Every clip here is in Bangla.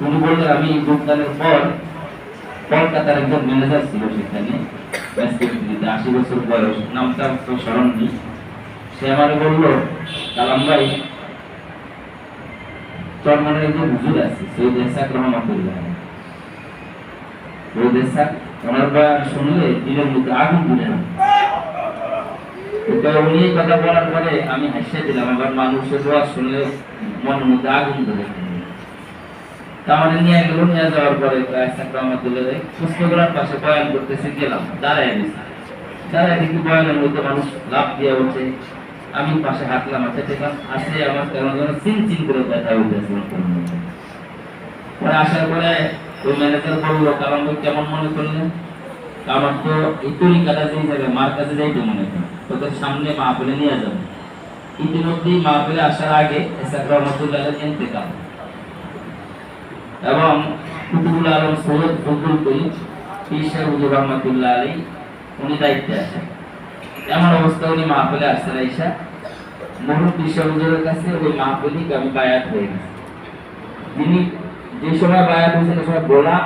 উনি বললেন আমি যোগদানের পর কলকাতার একজন ম্যানেজার ছিল সেখানে আশি বছর বয়স তো স্মরণ নেই সে আমার কালাম ভাই চরমনের একজন হুজুর আছে বয়ান শুনলে দিনের মধ্যে আগুন না উনি কথা বলার পরে আমি হাসিয়ে দিলাম, আবার মানুষের শুনলে মনের মধ্যে আগুন ধরে নিয়ে গেল, নিয়ে যাওয়ার পরে এসাক রহমাতুল্লাহ পুস্তকগুলোর পাশে বয়ান করতেছে, গেলাম, দাঁড়ায় দাঁড়ায় দেখি বয়ানের মধ্যে মানুষ লাভ দিয়ে ওঠে আমি পাশে হাঁটলাম দেখলাম, আসে আমার যেন চিন চিন করে ব্যথা উঠেছে পরে আসার পরে ওই ম্যানেজার বলল কেমন মনে করলেন? আমার তো এই যেই মার কাছে যাইতে মনে হয়। তোদের সামনে মা বলে নিয়ে যাবে। ইতিমধ্যেই মা বলে আসার আগে এবং কুতুবুল আলম সৈয়দ করিম রহমতুল্লাহ আলী উনি দায়িত্বে আছেন। এমন অবস্থা উনি মাহফিলে কাছে ওই মাহফিলি আমি বায়াত হয়ে গেছি। যিনি যে সময় বায়াত হয়েছেন সময় গোলা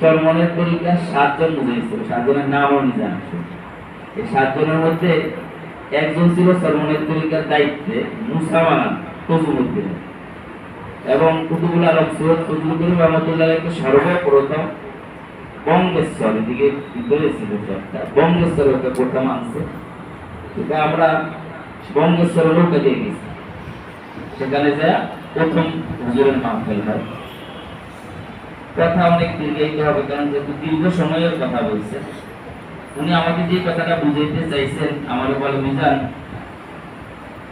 চরমনের তরিকা সাতজন বুঝেছিল সাতজনের নামও উনি জানছেন এই সাতজনের মধ্যে একজন ছিল চরমনের তরিকার দায়িত্বে মুসাওয়ানা তজুমুদ্দিন এবং কুতুবুল আলম সৈয়দ করিম রহমতুল্লাহকে সর্বপ্রথম বঙ্গেশ্বর, এদিকে ভিতরে ছিল চরটা বঙ্গেশ্বর ওকে প্রথম আনছে এটা আমরা বঙ্গেশ্বর লোকে দিয়ে গেছি। সেখানে যা প্রথম হুজুরের মাহফিল কথা অনেক দীর্ঘায়িত হবে, কারণ যেহেতু দীর্ঘ সময়ের কথা বলছে উনি আমাকে যে কথাটা বুঝাইতে চাইছেন, আমার বলে মিজান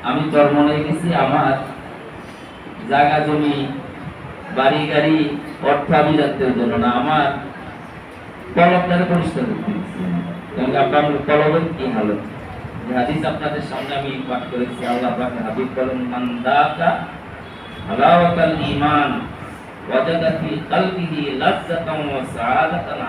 আমি জন্ম নিয়ে গেছি আমার জায়গা জমি, বাড়ি, গাড়ি, অর্থ আমি রাখতের জন্য না, আমার কলবটাকে পরিষ্কার করতে আপনার কলবের কি হালত? হাদিস আপনাদের সামনে আমি পাঠ করেছি, আল্লাহ পাক হাবিব বলেন, মান দাকা হালাওয়াতাল ওয়াজাদা ফি কলবিহি লাজ্জাতান ওয়া সাআদাতান